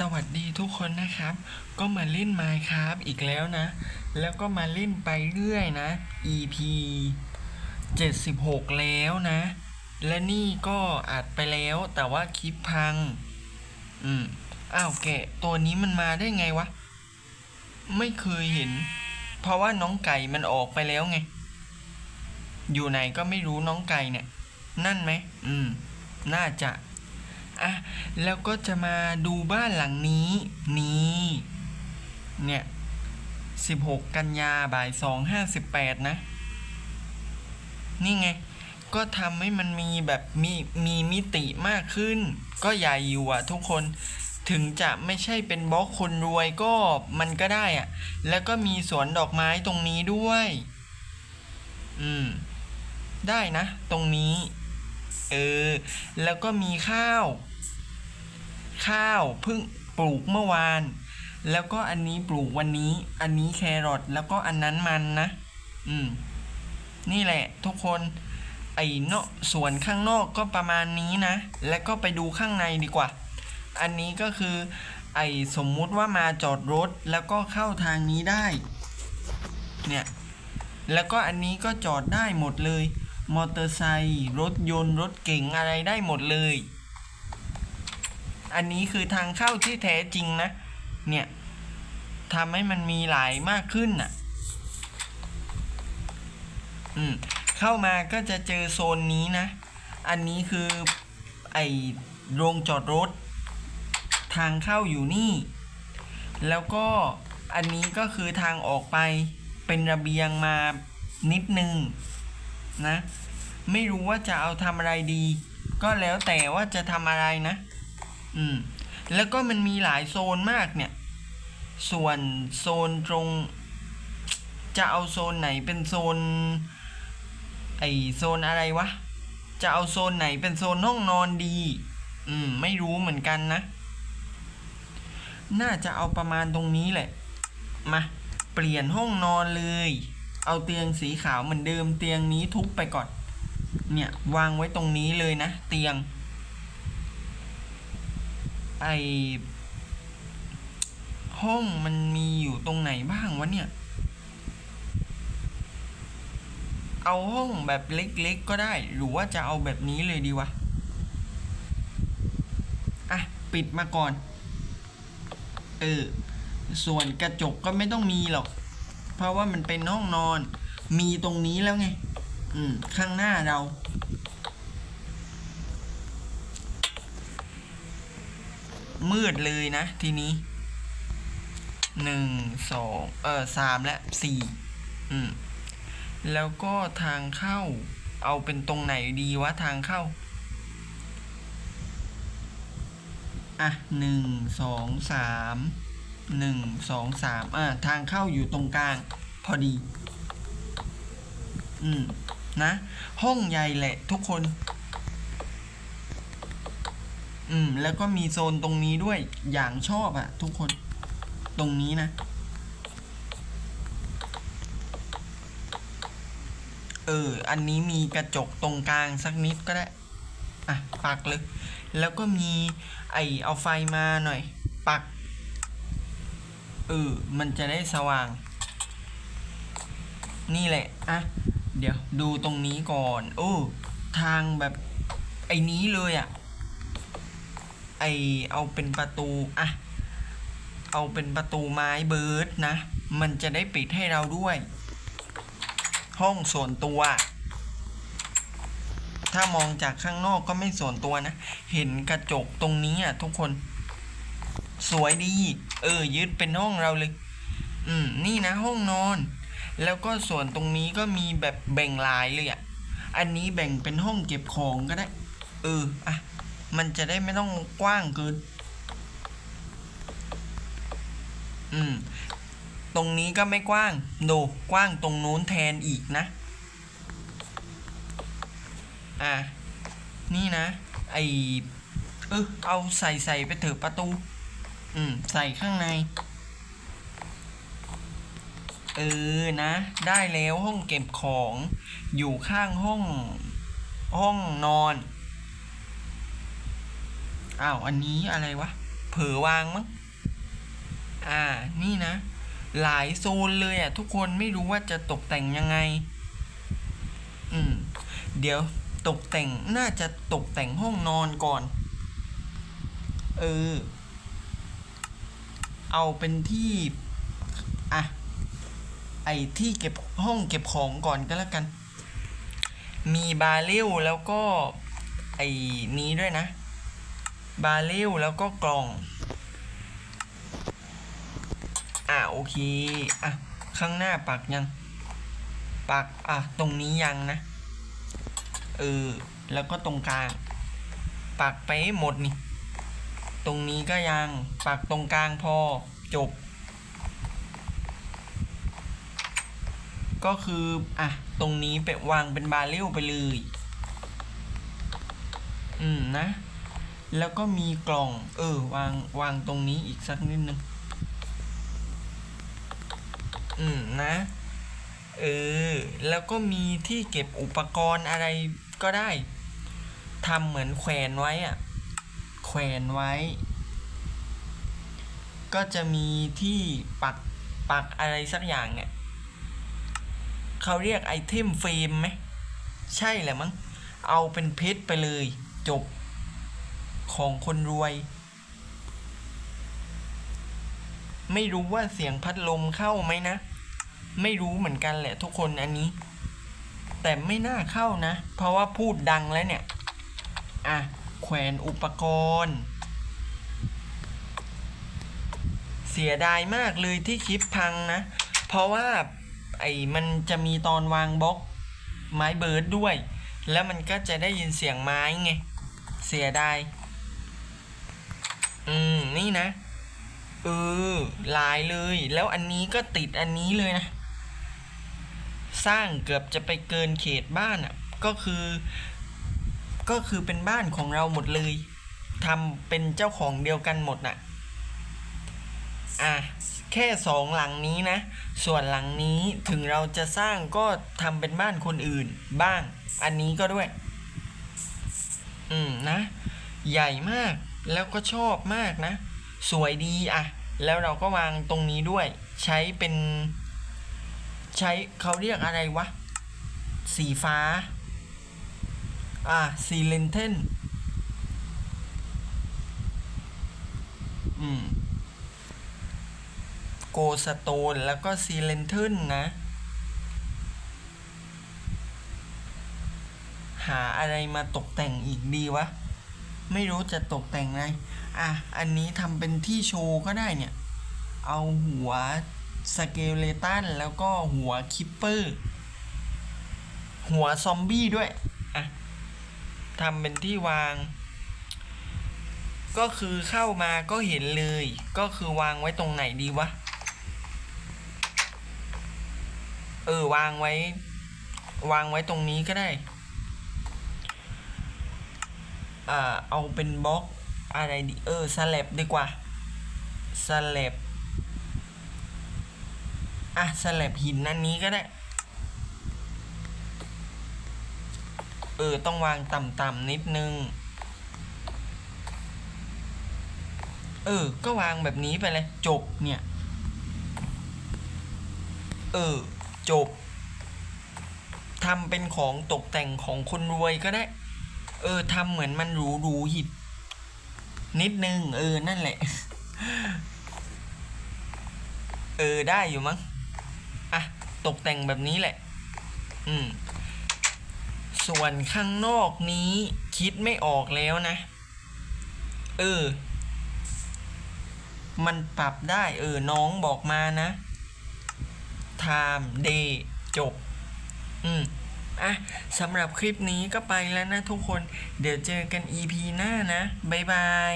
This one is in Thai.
สวัสดีทุกคนนะครับ ก็มาเล่น Minecraft อีกแล้วนะ แล้วก็มาเล่นไปเรื่อยนะ EP 76 แล้วนะ และนี่ก็อัดไปแล้วแต่ว่าคลิปพัง อืมอ้าวแกะตัวนี้มันมาได้ไงวะ ไม่เคยเห็น เพราะว่าน้องไก่มันออกไปแล้วไง อยู่ไหนก็ไม่รู้น้องไก่เนี่ย นั่นไหม อืม น่าจะ อะแล้วก็จะมาดูบ้านหลังนี้นี่เนี่ย16 กันยาบ่าย2 58 นะ นี่ไง ก็ทำให้มันมีแบบมีมีมิติมากขึ้น ก็ใหญ่อยู่อะทุกคนถึงจะไม่ใช่เป็นบล็อกคนรวยก็มันก็ได้อะแล้วก็มีสวนดอกไม้ตรงนี้ด้วย อืม ได้นะ ตรงนี้ ออ แล้วก็มีข้าว ข้าวเพิ่งปลูกเมื่อวาน แล้วก็อันนี้ปลูกวันนี้ อันนี้แครอทแล้วก็อันนั้นมันนะ อืม นี่แหละทุกคน ไอ้เนาะส่วนข้างนอกก็ประมาณนี้นะ แล้วก็ไปดูข้างในดีกว่า อันนี้ก็คือ ไอ้สมมุติว่ามาจอดรถแล้วก็เข้าทางนี้ได้ เนี่ย แล้วก็อันนี้ก็จอดได้หมดเลย มอเตอร์ไซค์รถยนต์รถเก๋งอะไรได้หมดเลย อันนี้คือทางเข้าที่แท้จริงนะ เนี่ยทำให้มันมีหลายมากขึ้นอะ อืม เข้ามาก็จะเจอโซนนี้นะ อันนี้คือไอโรงจอดรถ ทางเข้าอยู่นี่ แล้วก็อันนี้ก็คือทางออกไปเป็นระเบียงมานิดนึง นะ ไม่รู้ว่าจะเอาทำอะไรดี ก็แล้วแต่ว่าจะทำอะไรนะ อืม แล้วก็มันมีหลายโซนมากเนี่ย ส่วนโซนตรง จะเอาโซนไหนเป็นโซน ไอโซนอะไรวะ จะเอาโซนไหนเป็นโซนห้องนอนดี อืม ไม่รู้เหมือนกันนะ น่าจะเอาประมาณตรงนี้แหละ มา เปลี่ยนห้องนอนเลย เอาเตียงสีขาวเหมือนเดิมเตียงนี้ทุบไปก่อน เนี่ยวางไว้ตรงนี้เลยนะ เตียง ไอห้องมันมีอยู่ตรงไหนบ้างวะเนี่ย เอาห้องแบบเล็กๆก็ได้ หรือว่าจะเอาแบบนี้เลยดีวะ อะ ปิดมาก่อน เออ ส่วนกระจกก็ไม่ต้องมีหรอก เพราะว่ามันเป็นห้องนอน มีตรงนี้แล้วไง อืม ข้างหน้าเรามืดเลยนะ ทีนี้หนึ่งสองเออสามและสี่อืม แล้วก็ทางเข้า เอาเป็นตรงไหนดีวะ ทางเข้า อะหนึ่งสองสาม หนึ่งสองสามอะทางเข้าอยู่ตรงกลางพอดี อืม นะ ห้องใหญ่แหละทุกคน อืม แล้วก็มีโซนตรงนี้ด้วยอย่างชอบอะทุกคน ตรงนี้นะ เออ อันนี้มีกระจกตรงกลางสักนิดก็ได้ อะ ปักเลย แล้วก็มี ไอเอาไฟมาหน่อย ปัก เออ มันจะได้สว่าง นี่แหละ อะ เดี๋ยวดูตรงนี้ก่อน โอ้ ทางแบบ ไอ้นี้เลยอะ่ะ ไอเอาเป็นประตู อะ เอาเป็นประตูไม้เบิร์ดนะ มันจะได้ปิดให้เราด้วย ห้องส่วนตัว ถ้ามองจากข้างนอกก็ไม่ส่วนตัวนะ เห็นกระจกตรงนี้อะทุกคน สวยดี เออ ยึดเป็นห้องเราเลย อืม นี่นะห้องนอน แล้วก็ส่วนตรงนี้ก็มีแบบแบ่งลายเลยอะ อันนี้แบ่งเป็นห้องเก็บของก็ได้ เออ อะ มันจะได้ไม่ต้องกว้างเกิน อืม ตรงนี้ก็ไม่กว้าง โดกว้างตรงนู้นแทนอีกนะ อะ นี่นะ ไอเออเอาใส่ใส่ไปเถอะประตู อืม ใส่ข้างใน เออ นะ ได้แล้วห้องเก็บของ อยู่ข้างห้อง ห้องนอน อ้าว อันนี้อะไรวะ เผลอวางมั้ง อ่า นี่นะ หลายโซนเลยอะ ทุกคนไม่รู้ว่าจะตกแต่งยังไง อืม เดี๋ยวตกแต่งน่าจะตกแต่งห้องนอนก่อน เออ เอาเป็นที่อะไอที่เก็บห้องเก็บของก่อนก็แล้วกัน มีบาเรลแล้วก็ไอนี้ด้วยนะ บาเรลแล้วก็กล่อง อะโอเค อะ ข้างหน้าปักยังปักอะตรงนี้ยังนะ เออ แล้วก็ตรงกลาง ปักไปหมดนี่ ตรงนี้ก็ยัง ปักตรงกลางพอจบ ก็คือ อะ ตรงนี้ไปวางเป็นบาเรลไปเลย อืมนะ แล้วก็มีกล่อง เออ วาง วางตรงนี้อีกสักนิดนึง อืมนะ เออ แล้วก็มีที่เก็บอุปกรณ์อะไรก็ได้ทำเหมือนแขวนไว้อะ วนไว้ ก็จะมีที่ปักปักอะไรสักอย่างเนี่ยเขาเรียกไอเทมเฟรมไหมใช่แหละมั้งเอาเป็นเพชรไปเลยจบของคนรวย ไม่รู้ว่าเสียงพัดลมเข้าไหมนะ ไม่รู้เหมือนกันแหละทุกคนอันนี้ แต่ไม่น่าเข้านะ เพราะว่าพูดดังแล้วเนี่ย อะ แขวนอุปกรณ์ เสียดายมากเลยที่คลิปพังนะ เพราะว่าไอ้มันจะมีตอนวางบล็อกไม้เบิร์ดด้วย แล้วมันก็จะได้ยินเสียงไม้ไง เสียดาย อืม นี่นะ เออ ลายเลย แล้วอันนี้ก็ติดอันนี้เลยนะ สร้างเกือบจะไปเกินเขตบ้านอะ ก็คือ ก็คือเป็นบ้านของเราหมดเลยทำเป็นเจ้าของเดียวกันหมดน่ะ อะ แค่สองหลังนี้นะ ส่วนหลังนี้ถึงเราจะสร้างก็ทำเป็นบ้านคนอื่นบ้าง อันนี้ก็ด้วย อืมนะ ใหญ่มาก แล้วก็ชอบมากนะ สวยดีอะ แล้วเราก็วางตรงนี้ด้วย ใช้เป็น ใช้เขาเรียกอะไรวะ สีฟ้า อะซีเลนเทนอืมโกสโตนแล้วก็ซีเลนเทนนะ หาอะไรมาตกแต่งอีกดีวะ ไม่รู้จะตกแต่งไงอะ อันนี้ทำเป็นที่โชว์ก็ได้เนี่ย เอาหัวสเกเลตันแล้วก็หัวคิปเปอร์ หัวซอมบี้ด้วย ทำเป็นที่วาง ก็คือเข้ามาก็เห็นเลย ก็คือวางไว้ตรงไหนดีวะ เออ วางไว้ วางไว้ตรงนี้ก็ได้ อ่า เอาเป็นบล็อกอะไรดี เออสลับดีกว่าสลับอะสลับหินอันนี้ก็ได้ เออ ต้องวางต่ำๆนิดนึง เออ ก็วางแบบนี้ไปเลย จบเนี่ย เออ จบทำเป็นของตกแต่งของคนรวยก็ได้ เออทำเหมือนมันหรูหรูหิด นิดนึง เออ นั่นแหละ เออ ได้อยู่มั้ง อะ ตกแต่งแบบนี้แหละ อืม ส่วนข้างนอกนี้คิดไม่ออกแล้วนะ เออ มันปรับได้เออ น้องบอกมานะ time day จบ อืมอะสำหรับคลิปนี้ก็ไปแล้วนะทุกคน เดี๋ยวเจอกัน EP หน้านะ บ๊ายบาย